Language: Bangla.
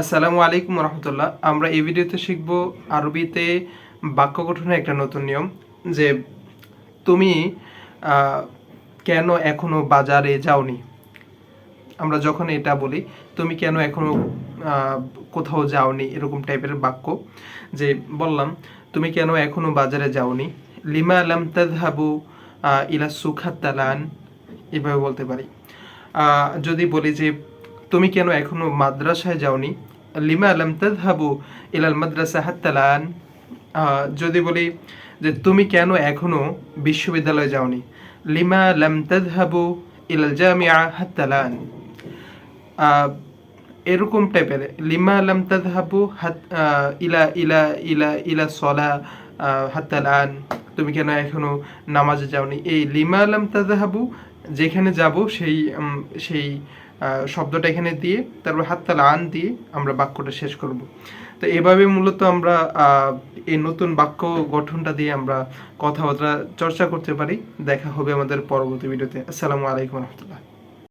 আসসালামু আলাইকুম রহমতুল্লাহ। আমরা এই ভিডিওতে শিখব আরবিতে বাক্য গঠনের একটা নতুন নিয়ম যে তুমি কেন এখনও বাজারে যাওনি? আমরা যখন এটা বলি, তুমি কেন এখনও কোথাও যাওনি? এরকম টাইপের বাক্য যে বললাম, তুমি কেন এখনও বাজারে যাওনি? লিমা আলাম তাদহাবু ইলা সুখাত্তালান এভাবে বলতে পারি। যদি বলি যে তুমি কেন এখনও মাদ্রাসায় যাওনি? লিমা আলাম তাদহাবু ইলাল মাদ্রাসা হাত্তালান যদি বলি যে তুমি কেন এখনও বিশ্ববিদ্যালয়ে যাওনি? লিমা লাম তাদহাবু ইলাল জামিআ হাত্তালান এরকম টাইপের, লিমা লাম তাদহাবু হাত ইলা ইলা ইলা ইলা সলা হাত্তালান তুমি কেন এখনও নামাজে যাওনি? এই লিমা লাম তাদহাবু যেখানে যাব সেই সেই শব্দটা এখানে দিয়ে, তারপর হাততাল আন দিয়ে আমরা বাক্যটা শেষ করব। তো এভাবে মূলত আমরা এই নতুন বাক্য গঠনটা দিয়ে আমরা কথাবার্তা চর্চা করতে পারি। দেখা হবে আমাদের পরবর্তী ভিডিওতে। আসসালামু আলাইকুম রহমতুল্লাহ।